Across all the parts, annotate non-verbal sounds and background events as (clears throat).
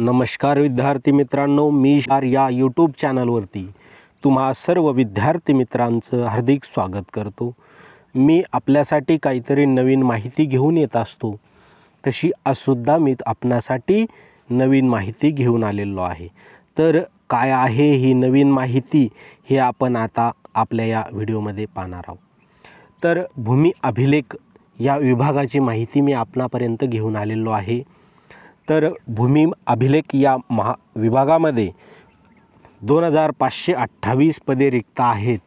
नमस्कार विद्यार्थी मित्रांनो मी शार या यूट्यूब चॅनलवरती तुम्हा सर्व विद्यार्थी मित्रांचं हार्दिक स्वागत करतो. मी आपल्यासाठी काहीतरी नवीन माहिती घेऊन येत असतो. तशी आजसुद्धा मी आपणासाठी नवीन माहिती घेऊन आलेलो आहे. तर काय आहे ही नवीन माहिती हे आपण आता आपल्या या व्हिडिओमध्ये पाहणार आहोत. तर भूमी अभिलेख या विभागाची माहिती मी आपणापर्यंत घेऊन आलेलो आहे. तर भूमी अभिलेख या महा विभागामध्ये दोन हजार पाचशे अठ्ठावीस पदे रिक्त आहेत.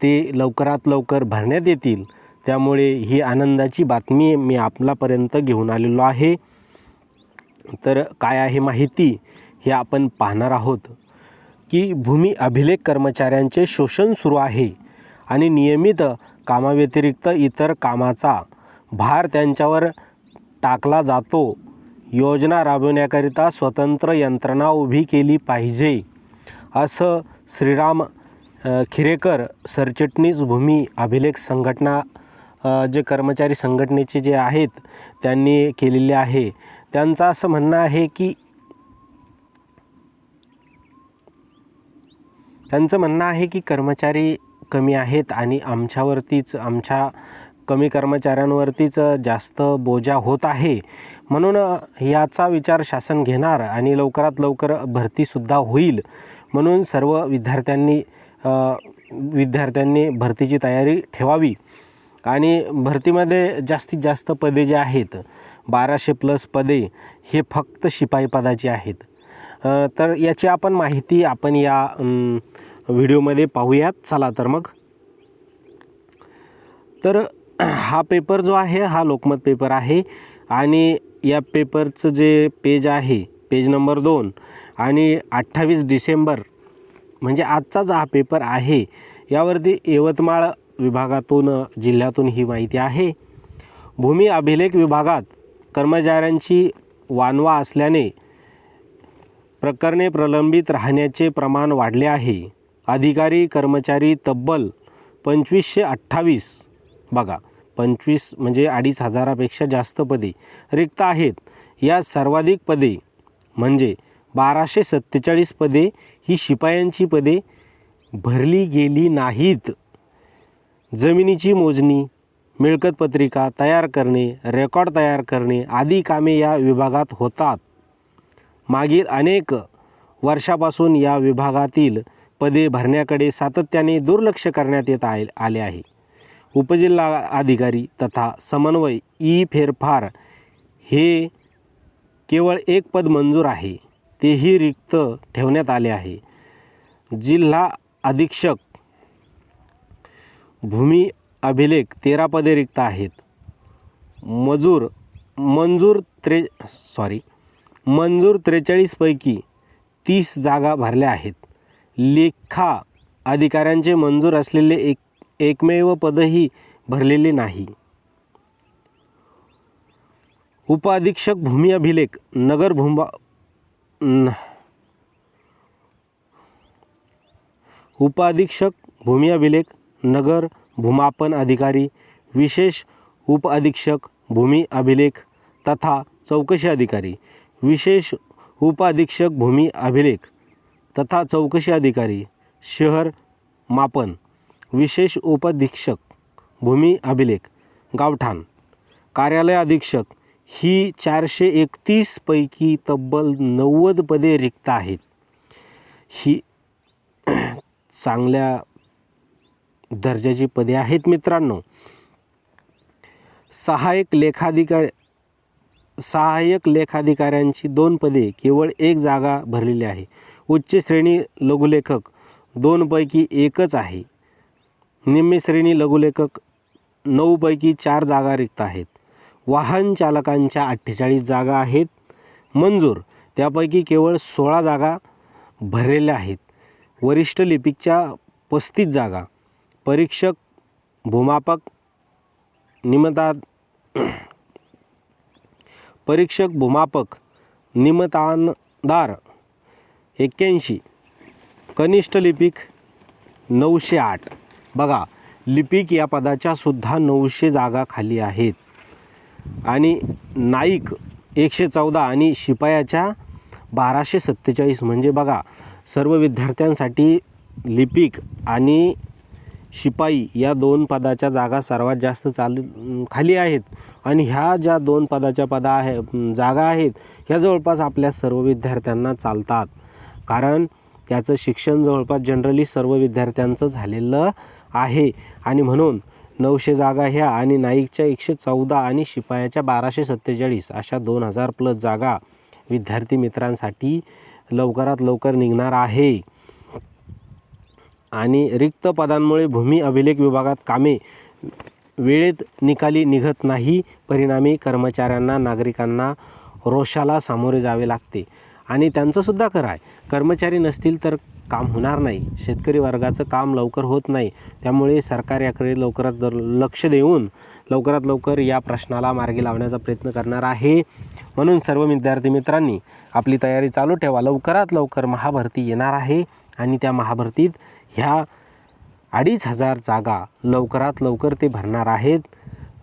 ते लवकरात लवकर भरण्यात येतील. त्यामुळे ही आनंदाची बातमी मी आपल्यापर्यंत घेऊन आलेलो आहे. तर काय आहे माहिती हे आपण पाहणार आहोत की भूमी अभिलेख कर्मचाऱ्यांचे शोषण सुरू आहे आणि नियमित कामाव्यतिरिक्त इतर कामाचा भार त्यांच्यावर टाकला जातो. योजना राबविण्याकरिता स्वतंत्र यंत्रणा उभी केली पाहिजे. असं श्रीराम खिरेकर सरचिटणीस भूमी अभिलेख संघटना जे कर्मचारी संघटनेचे जे आहेत त्यांनी केलेले आहे. त्यांचं असं म्हणणं आहे की त्यांचं म्हणणं आहे की कर्मचारी कमी आहेत आणि आमच्यावरतीच आमच्या कमी कर्मचाऱ्यांवरतीच जास्त बोजा होत आहे. म्हणून याचा विचार शासन घेणार आणि लवकरात लवकर भरतीसुद्धा होईल. म्हणून सर्व विद्यार्थ्यांनी विद्यार्थ्यांनी भरतीची तयारी ठेवावी. आणि भरतीमध्ये जास्तीत जास्त पदे जे आहेत बाराशे प्लस पदे हे फक्त शिपाई पदाची आहेत. तर याची आपण माहिती आपण या व्हिडिओमध्ये पाहूयात. चला तर मग. तर हा पेपर जो आहे हा लोकमत पेपर आहे आणि या पेपरचं जे पेज आहे पेज नंबर दोन आणि अठ्ठावीस डिसेंबर म्हणजे आजचाच हा पेपर आहे यावरती यवतमाळ विभागातून जिल्ह्यातून ही माहिती आहे. भूमी अभिलेख विभागात कर्मचाऱ्यांची वानवा असल्याने प्रकरणे प्रलंबित राहण्याचे प्रमाण वाढले आहे. अधिकारी कर्मचारी तब्बल पंचवीसशे अठ्ठावीस. बघा पंचवीस म्हणजे अडीच हजारापेक्षा जास्त पदे रिक्त आहेत. या सर्वाधिक पदे म्हणजे बाराशे सत्तेचाळीस पदे ही शिपायांची पदे भरली गेली नाहीत. जमिनीची मोजणी मिळकत पत्रिका तयार करणे रेकॉर्ड तयार करणे आदी कामे या विभागात होतात. मागील अनेक वर्षापासून या विभागातील पदे भरण्याकडे सातत्याने दुर्लक्ष करण्यात येत आले आहे. उपजिल्हा अधिकारी तथा समन्वय ई फेरफार हे केवळ एक पद मंजूर आहे तेही रिक्त ठेवण्यात आले आहे. जिल्हा अधीक्षक भूमी अभिलेख तेरा पदे रिक्त आहेत. मजूर मंजूर त्रे सॉरी मंजूर त्रेचाळीसपैकी तीस जागा भरल्या आहेत. लेखा अधिकाऱ्यांचे मंजूर असलेले एक एकमेव पदही भरलेले नाही. उपअधीक्षक भूमी अभिलेख नगर भूमा उपाधीक्षक भूमी अभिलेख नगर भूमापन अधिकारी विशेष उपअधीक्षक भूमी अभिलेख तथा चौकशी अधिकारी विशेष उपाधीक्षक भूमी अभिलेख तथा चौकशी अधिकारी शहर मापन विशेष उपाधीक्षक भूमी अभिलेख गावठाण कार्यालय अधीक्षक ही चारशे एकतीसपैकी तब्बल नव्वद पदे रिक्त आहेत. ही (clears throat) चांगल्या दर्जाची पदे आहेत मित्रांनो. सहाय्यक लेखाधिकारी सहाय्यक लेखाधिकाऱ्यांची दोन पदे केवळ एक जागा भरलेली आहे. उच्च श्रेणी लघुलेखक दोनपैकी एकच आहे. निम्मी श्रेणी लघुलेखक नऊपैकी चार जागा रिक्त आहेत. वाहन चालकांच्या अठ्ठेचाळीस जागा आहेत. मंजूर त्यापैकी केवळ सोळा जागा भरलेल्या आहेत. वरिष्ठ लिपिकच्या पस्तीस जागा. परीक्षक भूमापक निमता परीक्षक भूमापक निमतानदार एक्क्याऐंशी. कनिष्ठ लिपिक नऊशे आठ. बघा लिपिक या पदाच्या सुद्धा नऊशे जागा खाली आहेत. आणि नाईक एकशे चौदा आणि शिपायाच्या बाराशे सत्तेचाळीस. म्हणजे बघा सर्व विद्यार्थ्यांसाठी लिपिक आणि शिपाई या दोन पदाच्या जागा सर्वात जास्त चालू खाली आहेत. आणि ह्या ज्या दोन पदाच्या पदा आहे जागा आहेत ह्या जवळपास आपल्या सर्व विद्यार्थ्यांना चालतात. कारण त्याचं शिक्षण जवळपास जनरली सर्व विद्यार्थ्यांचं झालेलं आहे. आणि म्हणून नऊशे जागा ह्या आणि नाईकच्या एकशे चौदा आणि शिपायाच्या बाराशे सत्तेचाळीस अशा दोन हजार प्लस जागा विद्यार्थी मित्रांसाठी लवकरात लवकर निघणार आहे. आणि रिक्त पदांमुळे भूमी अभिलेख विभागात कामे वेळेत निकाली निघत नाही. परिणामी कर्मचाऱ्यांना नागरिकांना रोषाला सामोरे जावे लागते. आणि त्यांचंसुद्धा खरं आहे कर्मचारी नसतील तर काम होणार नाही. शेतकरी वर्गाचं काम लवकर होत नाही. त्यामुळे सरकार याकडे लवकरात दर लक्ष देऊन लवकरात लवकर या प्रश्नाला मार्गी लावण्याचा प्रयत्न करणार आहे. म्हणून सर्व विद्यार्थी मित्रांनी आपली तयारी चालू ठेवा. लवकरात लवकर महाभरती येणार आहे आणि त्या महाभरतीत ह्या अडीच हजार जागा लवकरात लवकर ते भरणार आहेत.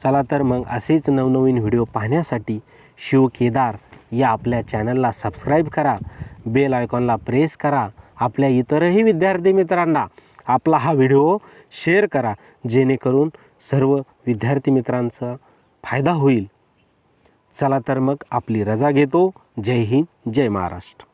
चला तर मग असेच नवनवीन व्हिडिओ पाहण्यासाठी शिव केदार या आपल्या चॅनलला सबस्क्राईब करा. बेल आयकॉनला प्रेस करा. आपल्या इतरही विद्यार्थी मित्रांना आपला हा व्हिडिओ शेअर करा जेणेकरून सर्व विद्यार्थी मित्रांचा फायदा होईल. चला तर मग आपली रजा घेतो. जय हिंद जय महाराष्ट्र.